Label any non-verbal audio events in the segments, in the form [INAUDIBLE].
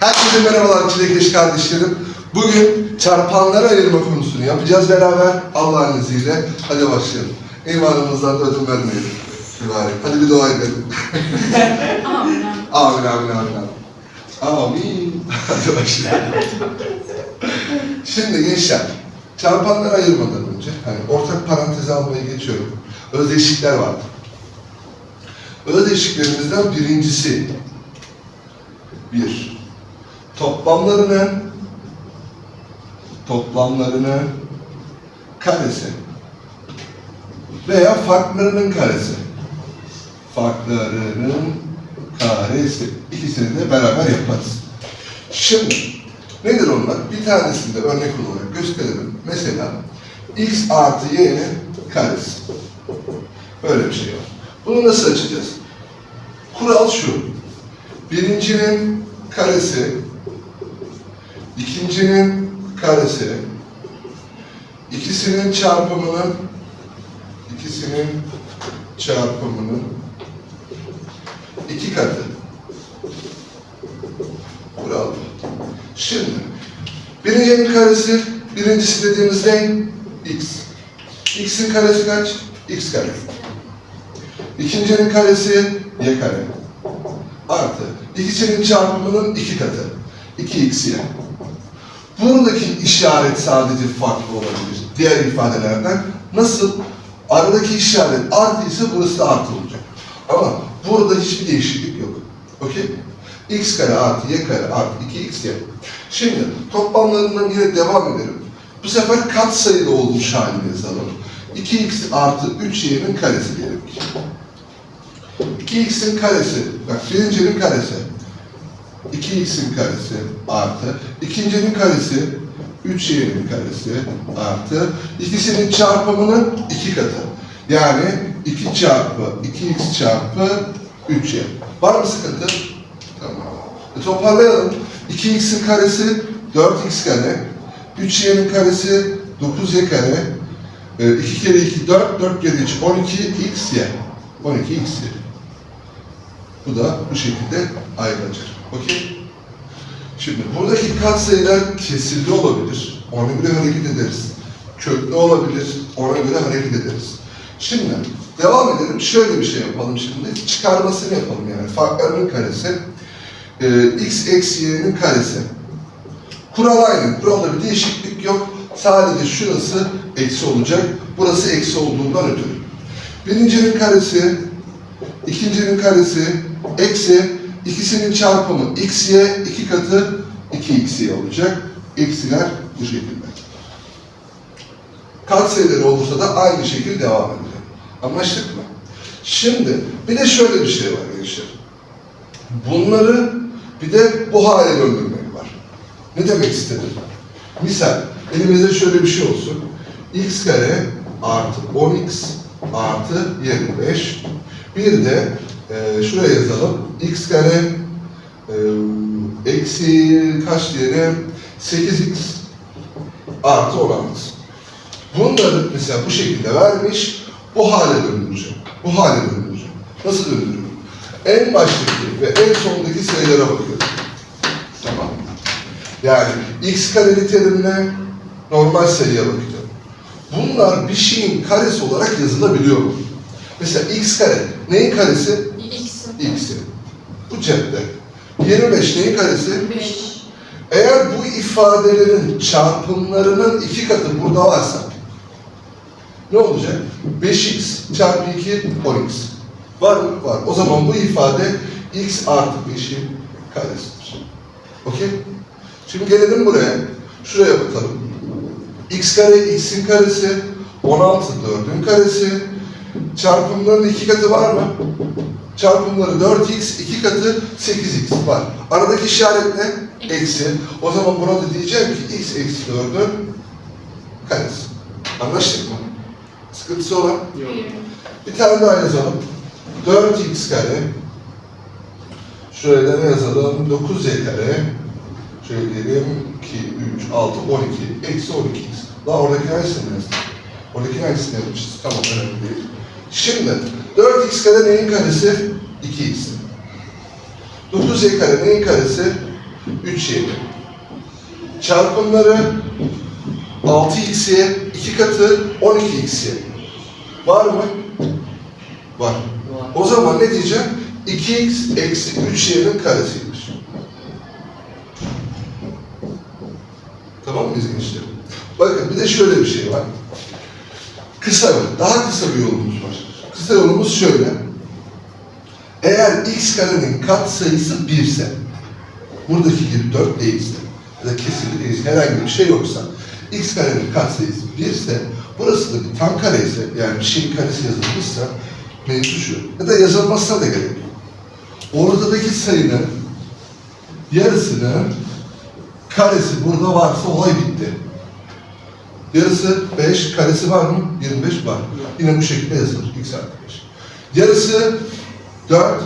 Herkese merhabalar çilekeş kardeşlerim. Bugün çarpanlara ayırma konusunu yapacağız beraber Allah'ın izniyle. Hadi başlayalım. İmanımızdan da ödün vermeyelim. Mübarek. Hadi bir dua edelim. [LAUGHS] Amin. Amin amin amin amin. [LAUGHS] Hadi başlayalım. Şimdi gençler, çarpanları ayırmadan önce, hani ortak paranteze almaya geçiyorum. Özdeşlikler vardı. Özdeşliklerimizden birincisi, bir, toplamlarının, toplamlarının karesi veya farklarının karesi. Farklarının karesi. İkisini de beraber yaparız. Şimdi nedir onlar? Bir tanesini de örnek olarak gösterelim. Mesela x artı y'nin karesi. Böyle bir şey var. Bunu nasıl açacağız? Kural şu. Birincinin karesi, ikincinin karesi, ikisinin çarpımının, ikisinin çarpımının iki katı. Kural. Şimdi, birincinin karesi, birincisi dediğimiz ne? X. X'in karesi kaç? X kare. İkincinin karesi y kare. Artı. İkisinin çarpımının iki katı. 2x y. Buradaki işaret sadece farklı olabilir. Diğer ifadelerden. Nasıl? Aradaki işaret artıysa burası da artı olacak. Ama burada hiçbir değişiklik yok. Okey? x kare artı y kare artı 2x y. Şimdi toplamlarından yine devam edelim. Bu sefer kat sayılı olmuş halini yazalım. 2x artı 3y'nin karesi diyelim ki. 2x'in karesi, bak birincinin karesi, 2x'in karesi artı, ikincinin karesi, 3y'nin karesi artı, ikisinin çarpımının iki katı. Yani 2 çarpı 2x çarpı 3y. Var mı sıkıntı? Tamam. E, toparlayalım. 2x'in karesi 4x kare, 3y'nin karesi 9y kare, e, 2 kere 2 4, 4 kere 3 12x y. 12x y. Bu da bu şekilde ayrılacak. Okey? Şimdi buradaki katsayılar kesirli olabilir. Ona göre hareket ederiz. Köklü olabilir. Ona göre hareket ederiz. Şimdi devam edelim. Şöyle bir şey yapalım şimdi. Çıkarmasını yapalım yani. Farklarının karesi. Ee, x eksi y'nin karesi. Kural aynı. Kuralda bir değişiklik yok. Sadece şurası eksi olacak. Burası eksi olduğundan ötürü. Birincinin karesi, ikincinin karesi, eksi, ikisinin çarpımı x, y, iki katı 2x, y olacak. Eksiler bu şekilde. Katsayıları olursa da aynı şekilde devam edecek. Anlaştık mı? Şimdi bir de şöyle bir şey var gençler. Bunları bir de bu hale döndürmek var. Ne demek istedim? Misal, elimizde şöyle bir şey olsun. x kare artı 10x artı 25. Bir de e, şuraya yazalım. X kare e, eksi kaç diyelim? 8x artı 16. Bunları mesela bu şekilde vermiş, bu hale döndüreceğim. Bu hale döndüreceğim. Nasıl döndürüyorum? En baştaki ve en sondaki sayılara bakıyorum. Tamam mı? Yani x kareli terimle normal sayıya bakacağım. Bunlar bir şeyin karesi olarak yazılabiliyor? Mesela x kare neyin karesi? X. x'in. Cepte. 25 neyin karesi? 5. Eğer bu ifadelerin çarpımlarının iki katı burada varsa ne olacak? 5x çarpı 2 10x. Var mı? Var. O zaman bu ifade x artı 5'in karesidir. Okey? Şimdi gelelim buraya. Şuraya bakalım. x kare x'in karesi, 16 4'ün karesi. Çarpımların iki katı var mı? Çarpımları 4x, iki katı 8x var. Aradaki işaret ne? Eksi. O zaman buna da diyeceğim ki x eksi 4'ün karesi. Anlaştık mı? Sıkıntısı olan? Bir tane daha yazalım. 4x kare. Şöyle ne yazalım? 9y kare. Şöyle diyelim 2, 3, 6, 12. Eksi 12x. Daha oradaki aynısını yazdım. Oradaki aynısını yapmışız. Tamam önemli değil. Şimdi 4x kare neyin karesi? 2x. 9y kare neyin karesi? 3y'li. Çarpımları 6x'ye 2 katı 12x'ye. Var mı? Var. O zaman ne diyeceğim? 2x eksi 3y'nin karesiymiş. Tamam mıyız gençler? Bakın bir de şöyle bir şey var. Kısa yol, daha kısa bir yolumuz var. Kısa şöyle. Eğer x karenin kat sayısı 1 ise, buradaki gibi 4 değilse, ya da kesili değilse, herhangi bir şey yoksa, x karenin kat sayısı 1 ise, burası da bir tam kare ise, yani bir şeyin karesi yazılmışsa, mevzu şu. Ya da yazılmasına da gerek yok. Ortadaki sayının yarısının karesi burada varsa olay bitti. Yarısı 5, karesi var mı? 25 var. Yine bu şekilde yazılır. X artı 5. Yarısı 4,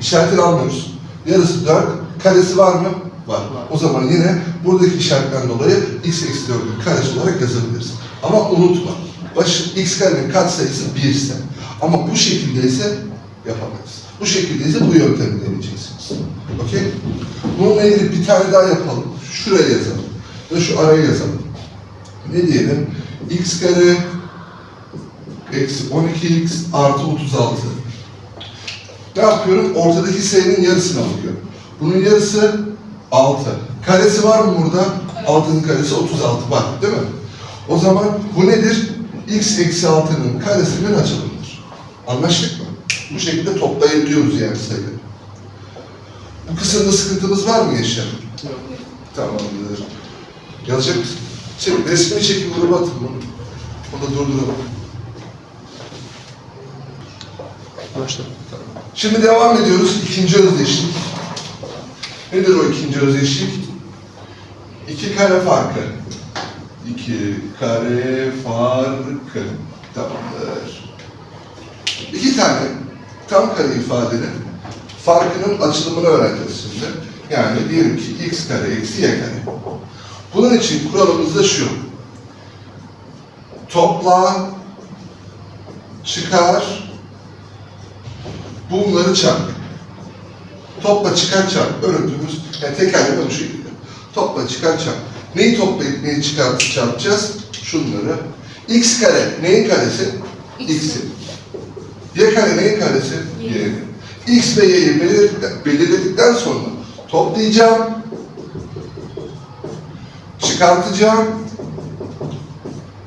işaretini almıyoruz. Yarısı 4, karesi var mı? Var. O zaman yine buradaki işaretten dolayı x eksi 4'ün karesi olarak yazabiliriz. Ama unutma, başı, x karenin katsayısı 1 ise ama bu şekilde ise yapamayız. Bu şekilde ise bu yöntemi deneyeceksiniz. Okey? Bununla ilgili bir tane daha yapalım. Şuraya yazalım. Ve şu araya yazalım. Ne diyelim? x kare eksi 12x artı 36. Ne yapıyorum? Ortadaki sayının yarısını alıyorum. Bunun yarısı 6. Karesi var mı burada? 6'nın karesi 36 var değil mi? O zaman bu nedir? x eksi 6'nın karesinin açılımıdır. Anlaştık mı? Bu şekilde toplayabiliyoruz yani sayıları. Bu kısımda sıkıntımız var mı gençler? Tamamdır. Yazacak mısın? Şimdi resmini çekip gruba atın bunu. Onu da durduralım. Başla. Şimdi devam ediyoruz. İkinci özdeşlik. Nedir o ikinci özdeşlik? İki kare farkı. İki kare farkı. Tamamdır. İki tane tam kare ifadenin farkının açılımını öğreneceğiz şimdi. Yani diyelim ki x kare eksi y kare. Bunun için kuralımız da şu. Topla, çıkar, bunları çarp. Topla çıkar çarp. Örüntümüz yani tekerleme bu şekilde. Topla çıkar çarp. Neyi toplayıp neyi çıkartıp çarpacağız? Şunları. X kare neyin karesi? X'in. Y kare neyin karesi? Y'nin. X ve Y'yi belirledikten sonra toplayacağım. Çıkartacağım.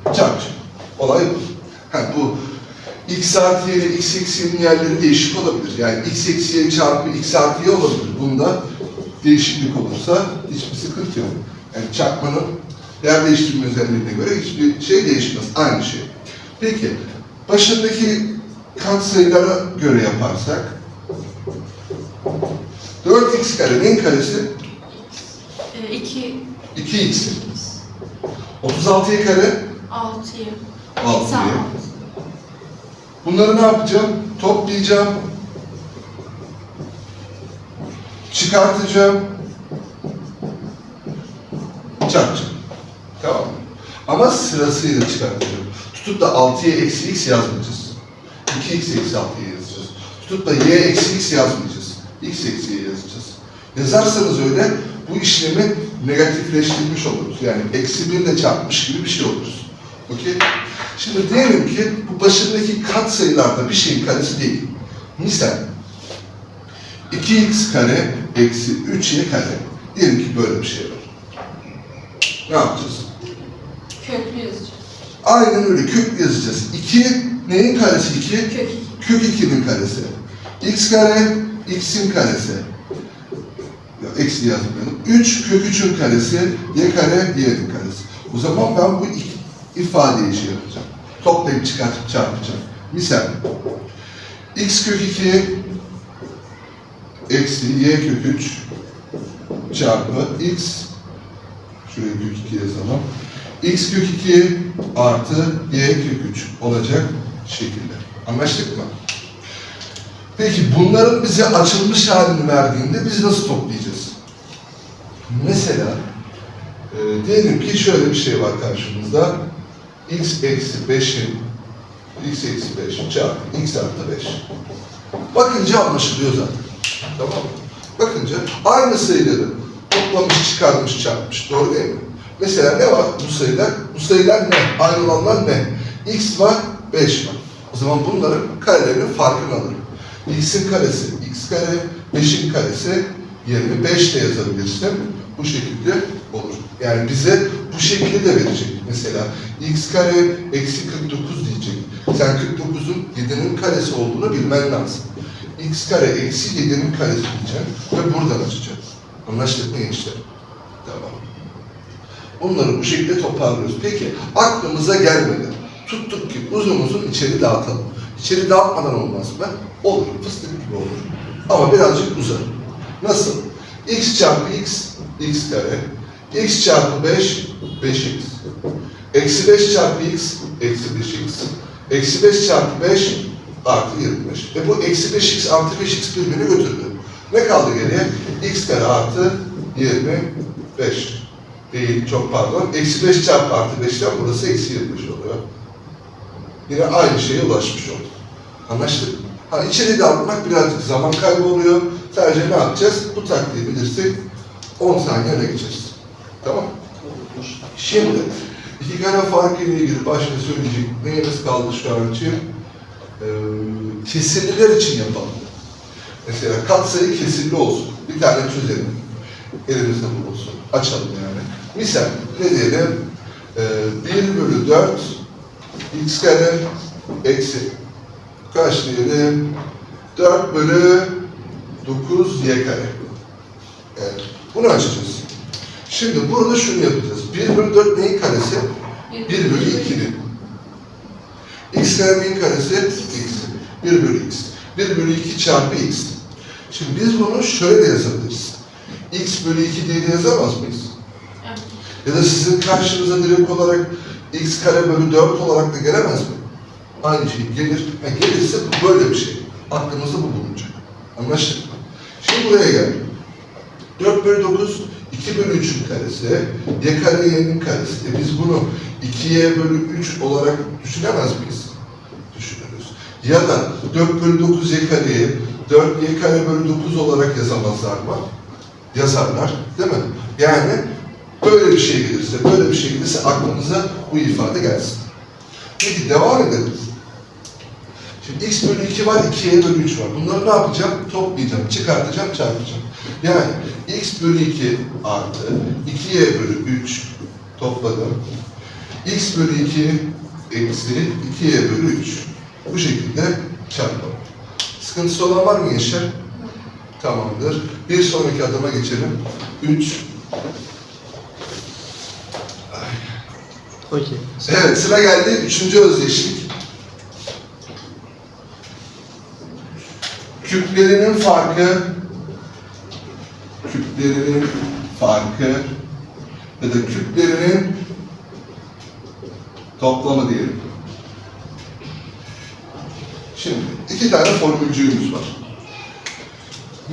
Çarpacağım. Olay bu. Ha, bu x artı y ile x eksi'nin yerleri değişik olabilir. Yani x eksi y çarpı x artı y olabilir. Bunda değişiklik olursa hiçbir sıkıntı yok. Yani çarpmanın değer değiştirme özelliğine göre hiçbir şey değişmez. Aynı şey. Peki, başındaki katsayılara göre yaparsak 4x kare neyin karesi? Ee, 2, 2x'in. 36y kare 6'yı. 6'yı. Bunları ne yapacağım? Toplayacağım. Çıkartacağım. Çarpacağım. Tamam mı? Ama sırasıyla çıkartacağım. Tutup da 6'ya eksi x yazmayacağız. 2x eksi 6'ya yazacağız. Tutup da y eksi x yazmayacağız. x eksi y yazacağız. Yazarsanız öyle bu işlemi negatifleştirmiş oluruz. Yani eksi 1 ile çarpmış gibi bir şey oluruz. Okey? Şimdi diyelim ki bu başındaki kat sayılarda bir şeyin karesi değil. Misal 2x kare eksi 3y kare. Diyelim ki böyle bir şey var. Ne yapacağız? Köklü yazacağız. Aynen öyle köklü yazacağız. 2 neyin karesi 2? Kök 2. Kök 2'nin karesi. x kare x'in karesi. Eksi yazmayalım. 3 kök 3'ün karesi, y kare y'nin karesi. O zaman ben bu ifadeyi şey yapacağım. Toplayıp çıkartıp çarpacağım. Misal x kök 2 eksi y kök 3 çarpı x şuraya kök 2 yazalım. x kök 2 artı y kök 3 olacak şekilde. Anlaştık mı? Peki bunların bize açılmış halini verdiğinde biz nasıl toplayacağız? Mesela e, diyelim ki şöyle bir şey var karşımızda. x eksi 5'in x eksi 5 çarpı x artı 5. Bakınca anlaşılıyor zaten. Tamam mı? Bakınca aynı sayıları topla toplamış, çıkarmış, çarpmış. Doğru değil mi? Mesela ne var bu sayılar? Bu sayılar ne? Aynı olanlar ne? X var, 5 var. O zaman bunların karelerinin farkını alırım. X'in karesi x kare, 5'in karesi 25 de yazabilirsin. Bu şekilde olur. Yani bize bu şekilde de verecek. Mesela x kare eksi 49 diyecek. Sen 49'un 7'nin karesi olduğunu bilmen lazım. x kare eksi 7'nin karesi diyeceksin ve buradan açacaksın. Anlaştık mı gençler? Tamam. Bunları bu şekilde toparlıyoruz. Peki aklımıza gelmedi. Tuttuk ki uzun uzun içeri dağıtalım. İçeri dağıtmadan olmaz mı? Olur. Fıstık gibi olur. Ama birazcık uzar. Nasıl? x çarpı x, x kare. x çarpı 5, 5x. Eksi 5 çarpı x, eksi 5x. Eksi 5 çarpı 5, artı 25. E bu eksi 5x artı 5x birbirini götürdü. Ne kaldı geriye? x kare artı 25. Değil, çok pardon. Eksi 5 çarpı artı 5'ten burası eksi 25 oluyor. Yine aynı şeye ulaşmış olduk. Anlaştık mı? Ha içeri dağıtmak birazcık zaman kaybı oluyor. Sadece ne yapacağız? Bu taktiği bilirsek 10 saniye öne geçeriz. Tamam? Şimdi iki kare farkı ile ilgili başta söyleyecek neyimiz kaldı şu an için? Ee, kesirliler için yapalım. Mesela katsayı kesirli olsun. Bir tane çözelim. Elimizde bulunsun. Açalım yani. Misal ne diyelim? Ee, 1 bölü 4 x kare eksi kaç diyelim? 4 bölü 9 y kare. Evet. Bunu açacağız. Şimdi burada şunu yapacağız. 1 bölü 4 neyin karesi? 1 bölü 2'nin. x kare neyin karesi? x. 1 bölü x. 1 bölü 2 çarpı x. Şimdi biz bunu şöyle de yazabiliriz. x bölü 2 diye de yazamaz mıyız? Evet. Ya da sizin karşınıza direkt olarak x kare bölü 4 olarak da gelemez mi? Aynı şey gelir. Ha, gelirse bu böyle bir şey. Aklımızda bu bulunacak. Anlaştık mı? Şimdi buraya gel. 4 bölü 9, 2 bölü 3'ün karesi, y kare y'nin karesi. E biz bunu 2y bölü 3 olarak düşünemez miyiz? Düşünürüz. Ya da 4 bölü 9 y kareyi 4 y kare bölü 9 olarak yazamazlar mı? Yazarlar. Değil mi? Yani böyle bir şey gelirse, böyle bir şey gelirse aklımıza bu ifade gelsin. Peki devam edelim. Şimdi x bölü 2 var, 2y bölü 3 var. Bunları ne yapacağım? Toplayacağım, çıkartacağım, çarpacağım. Yani x bölü 2 artı 2y bölü 3 topladım. x bölü 2 eksi 2y bölü 3. Bu şekilde çarpalım. Sıkıntısı olan var mı gençler? Tamamdır. Bir sonraki adıma geçelim. 3. Okey. Evet sıra geldi. Üçüncü özdeşlik. Küplerinin farkı küplerinin farkı ya da küplerinin toplamı diyelim. Şimdi iki tane formülcüğümüz var.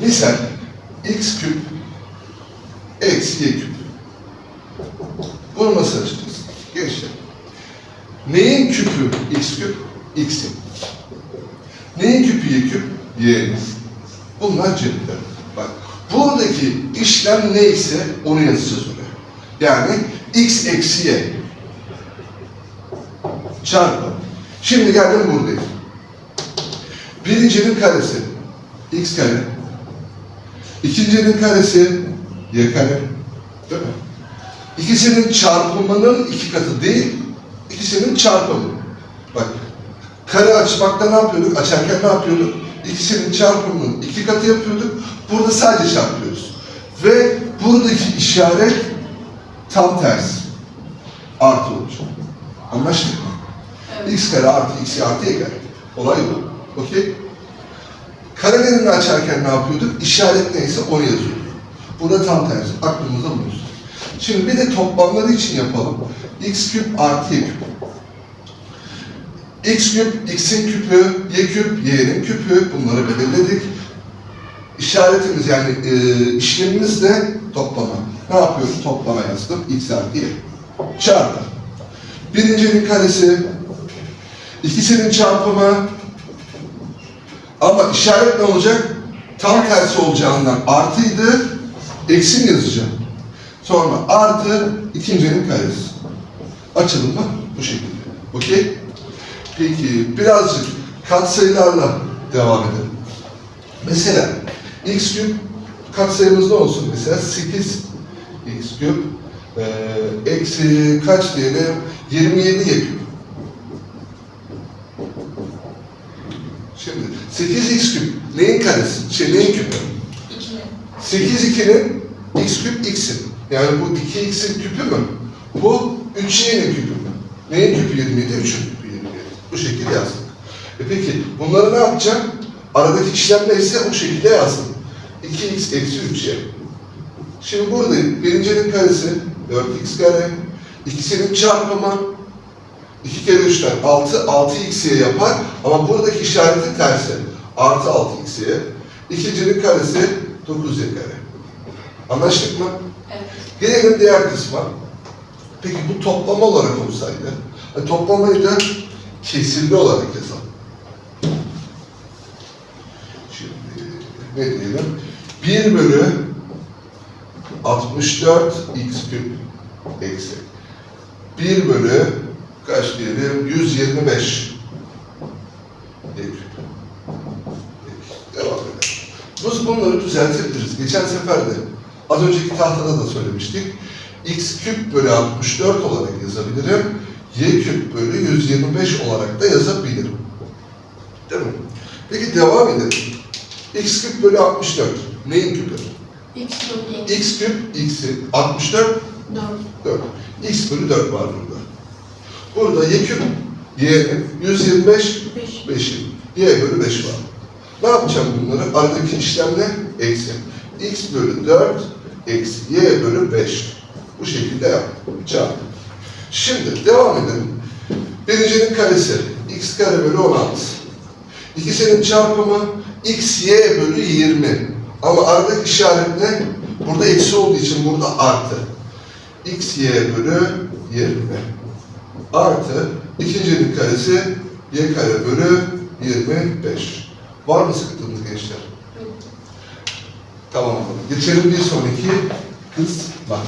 Misal x küp eksi y küp. Bunu nasıl? Neyin küpü x küp? X'in. Neyin küpü y küp? Y'nin. Bunlar cepler. Bak buradaki işlem neyse onu yazacağız oraya. Yani x eksi y çarpı. Şimdi geldim buradayım. Birincinin karesi x kare. İkincinin karesi y kare. Değil mi? İkisinin çarpımının iki katı değil, ikisinin çarpımı. Bak, kare açmakta ne yapıyorduk? Açarken ne yapıyorduk? İkisinin çarpımının iki katı yapıyorduk. Burada sadece çarpıyoruz. Ve buradaki işaret tam tersi. Artı olacak. Anlaştık mı? Evet. x kare artı x artı y kare. Olay bu. Okey? Karelerini açarken ne yapıyorduk? İşaret neyse onu yazıyorduk. Burada tam tersi. Aklımızda bulunsun. Şimdi bir de toplamları için yapalım. X küp artı y küp. x küp, x'in küpü, y küp, y'nin küpü. Bunları belirledik. İşaretimiz yani e, işlemimiz de toplama. Ne yapıyoruz? Toplama yazdım. x artı y. Çarpı. Birincinin karesi, ikisinin çarpımı, ama işaret ne olacak? Tam tersi olacağından artıydı, eksi mi yazacağım? Sonra artı ikincinin karesi. Açalım mı? Bu şekilde. Okey? Peki birazcık katsayılarla devam edelim. Mesela x küp katsayımız ne olsun? Mesela 8 x küp eee, eksi kaç diyelim? 27 y küp. Şimdi 8x küp neyin karesi? Şey neyin küpü? 2'nin. 8 2'nin x küp x'in. Yani bu 2x'in küpü mü? Bu 3y'nin küpü mü? Neyin küpü 27? 3'ün küpü 27. Bu şekilde yazdık. E peki bunları ne yapacağım? Aradaki işlem neyse o şekilde yazdım. 2x eksi 3y. Şimdi buradayım. Birincinin karesi 4x kare. İkisinin çarpımı 2 kere 3'ten 6, 6x'ye yapar ama buradaki işareti tersi. Artı 6x'ye. İkincinin karesi 9y kare. Anlaştık mı? Evet. Gelelim diğer kısma. Peki bu toplama olarak olsaydı, hani toplamayı da kesirli olarak yazalım. Şimdi ne diyelim? 1 bölü 64 x küp eksi 1 bölü kaç diyelim? 125 y küp. Peki, devam edelim. Biz bunları düzeltebiliriz. Geçen sefer de az önceki tahtada da söylemiştik. X küp bölü 64 olarak yazabilirim. y küp bölü 125 olarak da yazabilirim. Değil mi? Peki devam edelim. x küp bölü 64. Neyin küpü? X bölü X. küp x'in 64 4. 4. x bölü 4 var burada. Burada y küp y'nin 125 5. 5'i. Y bölü 5 var. Ne yapacağım bunları? Aradaki işlemle eksi. X bölü 4 eksi Y bölü 5. Bu şekilde yaptım. Çarptım. Şimdi devam edelim. Birincinin karesi x kare bölü 16. İkisinin çarpımı x y bölü 20. Ama aradaki işaret ne? Burada eksi olduğu için burada artı. x y bölü 20 artı ikincinin karesi y kare bölü 25. Var mı sıkıntımız gençler? Tamam. Geçelim bir sonraki kısma.